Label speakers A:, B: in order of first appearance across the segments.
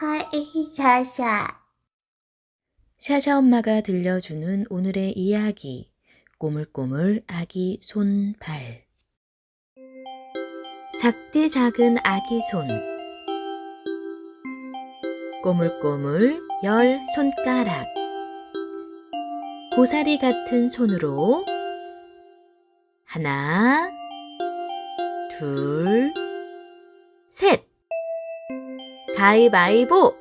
A: 하이 샤샤.
B: 샤샤 엄마가 들려주는 오늘의 이야기. 꼬물꼬물 아기 손 발. 작디 작은 아기 손. 꼬물꼬물 열 손가락. 고사리 같은 손으로 하나, 둘, 셋. 가위바위보.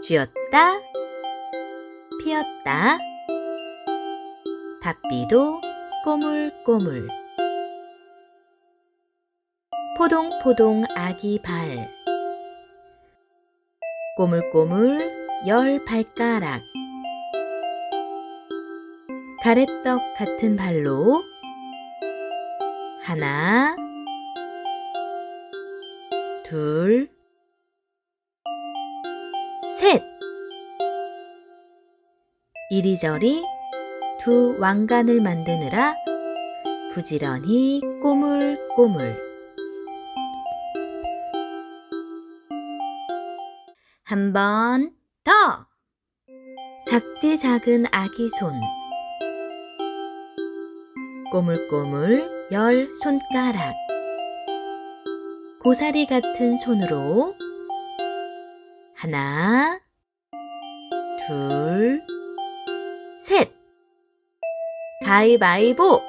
B: 쥐었다, 피었다. 바삐도 꼬물꼬물. 포동포동 아기 발. 꼬물꼬물 열 발가락. 가래떡 같은 발로 하나, 둘, 셋. 이리저리 두 왕관을 만드느라 부지런히 꼬물꼬물. 한 번 더. 작디 작은 아기 손. 꼬물꼬물 열 손가락. 고사리 같은 손으로 하나, 둘, 셋. 가위바위보.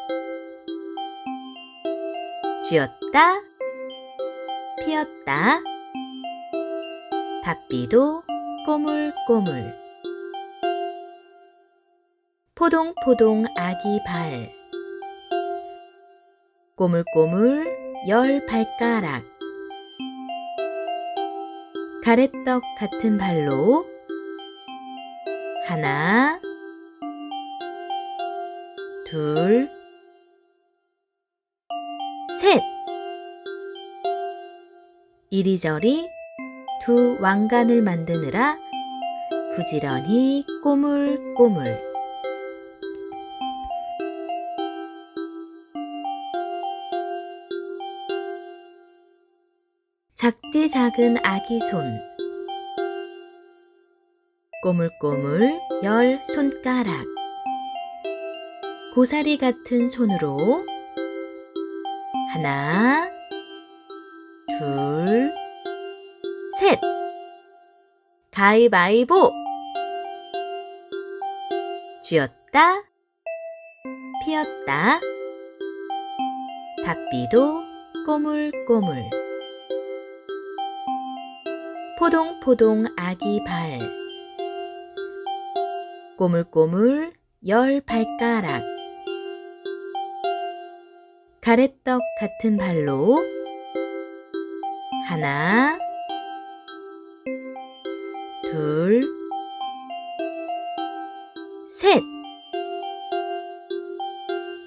B: 쥐었다, 피었다. 바삐도 꼬물꼬물. 포동포동 아기 발. 꼬물꼬물 열 발가락. 가래떡 같은 발로 하나, 둘, 셋. 이리저리 두 왕관을 만드느라 부지런히 꼬물꼬물. 작디 작은 아기 손. 꼬물꼬물 열 손가락. 고사리 같은 손으로 하나, 둘, 셋. 가위바위보. 쥐었다, 피었다. 바삐도 꼬물꼬물. 포동포동 아기 발. 꼬물꼬물 열 발가락. 가래떡 같은 발로 하나, 둘, 셋.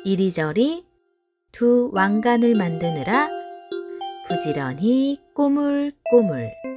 B: 이리저리 두 왕관을 만드느라 부지런히 꼬물꼬물.